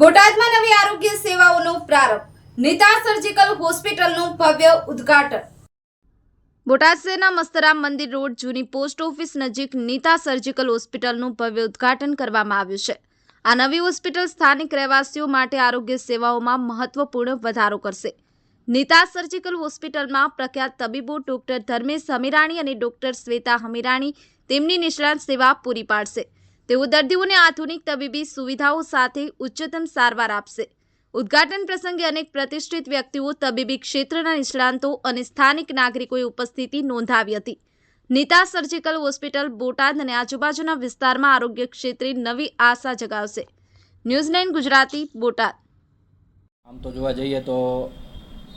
બોટાદમાં નવી આરોગ્ય સેવાઓનો પ્રારંભ. નીતા સર્જિકલ હોસ્પિટલનું ભવ્ય ઉદ્ઘાટન. બોટાદ શહેરના મસ્તરામ મંદિર રોડ જૂની પોસ્ટ ઓફિસ નજીક નીતા સર્જિકલ હોસ્પિટલનું ભવ્ય ઉદ્ઘાટન કરવામાં આવ્યું છે. આ નવી હોસ્પિટલ સ્થાનિક રહેવાસીઓ માટે આરોગ્ય સેવાઓમાં મહત્વપૂર્ણ વધારો કરશે. નીતા સર્જિકલ હોસ્પિટલમાં પ્રખ્યાત તબીબો ડોક્ટર ધર્મેશ હમીરાણી અને ડોક્ટર શ્વેતા હમીરાણી તેમની નિષ્ણાત સેવા પૂરી પાડશે. તેઓ દર્દીઓને આધુનિક તબીબી સુવિધાઓ સાથે ઉચ્ચતમ સારવાર આપશે. ઉદ્ઘાટન પ્રસંગે અનેક પ્રતિષ્ઠિત વ્યક્તિઓ તબીબી ક્ષેત્રના નિષ્ણાંતો અને સ્થાનિક નાગરિકોએ ઉપસ્થિતિ નોંધાવી હતી. નીતા સર્જિકલ હોસ્પિટલ, બોટાદ અને આજુબાજુના વિસ્તારમાં આરોગ્ય ક્ષેત્રે નવી આશા જગાવશે. News nine Gujarati, Botad. આમ તો જોવા જઈએ તો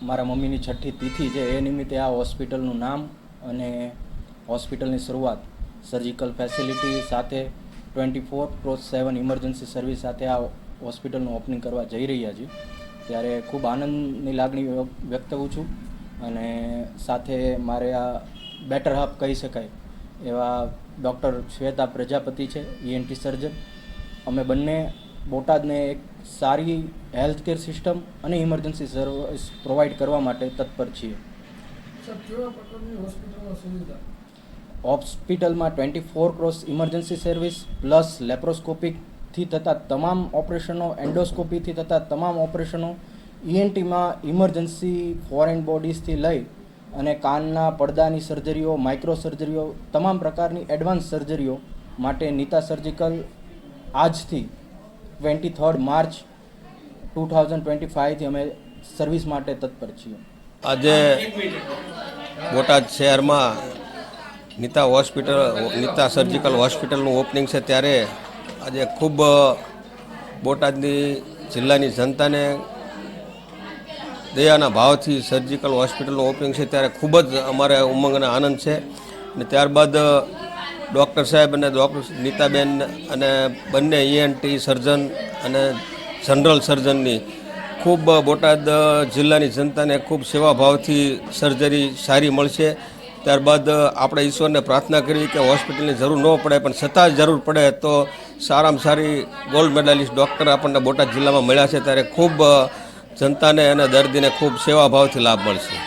મારા મમ્મીની છઠ્ઠી તિથિ છે, એ નિમિત્તે આ હોસ્પિટલનું નામ અને હોસ્પિટલની શરૂઆત સર્જિકલ ફેસિલિટી સાથે twenty four cross seven emergency service સાથે આ હોસ્પિટલનું ઓપનિંગ કરવા જઈ રહ્યા છીએ. ત્યારે ખૂબ આનંદની લાગણી વ્યક્ત વ્યક્તવું છું અને સાથે મારે આ બેટર હબ કહી શકાય એવા ડૉક્ટર શ્વેતા પ્રજાપતિ છે ઈએનટી સર્જન. અમે બંને બોટાદને એક સારી હેલ્થ કેર સિસ્ટમ અને ઇમરજન્સી સર્વિસ પ્રોવાઈડ કરવા માટે તત્પર છીએ. હોસ્પિટલમાં twenty four cross emergency service plus લેપ્રોસ્કોપિકથી થતા તમામ ઓપરેશનો, એન્ડોસ્કોપીથી થતા તમામ ઓપરેશનો ઈએનટીમાં ઇમરજન્સી ફોરેન બોડીઝથી લઈ અને કાનના પડદાની સર્જરીઓ માઇક્રો સર્જરીઓ તમામ પ્રકારની એડવાન્સ સર્જરીઓ માટે નીતા સર્જિકલ આજથી twenty third March two thousand twenty ફાઇવથી અમે સર્વિસ માટે તત્પર છીએ. આજે બોટાદ શહેરમાં નીતા હોસ્પિટલ, નીતા સર્જિકલ હોસ્પિટલનું ઓપનિંગ છે ત્યારે આજે ખૂબ બોટાદની જિલ્લાની જનતાને દયાના ભાવથી સર્જિકલ હોસ્પિટલનું ઓપનિંગ છે ત્યારે ખૂબ જ અમારે ઉમંગ આનંદ છે. અને ત્યારબાદ ડૉક્ટર સાહેબ અને ડૉક્ટર નીતાબેન અને બંને ઈએનટી સર્જન અને જનરલ સર્જનની ખૂબ બોટાદ જિલ્લાની જનતાને ખૂબ સેવાભાવથી સર્જરી સારી મળશે. ત્યારબાદ આપણે ઈશ્વરને પ્રાર્થના કરી કે હોસ્પિટલની જરૂર ન પડે, પણ છતાં જરૂર પડે, તો સારામાં સારી ગોલ્ડ મેડાલિસ્ટ ડૉક્ટર આપણને બોટાદ જિલ્લામાં મળ્યા છે, ત્યારે ખૂબ જનતાને અને દર્દીને ખૂબ સેવાભાવથી લાભ મળશે.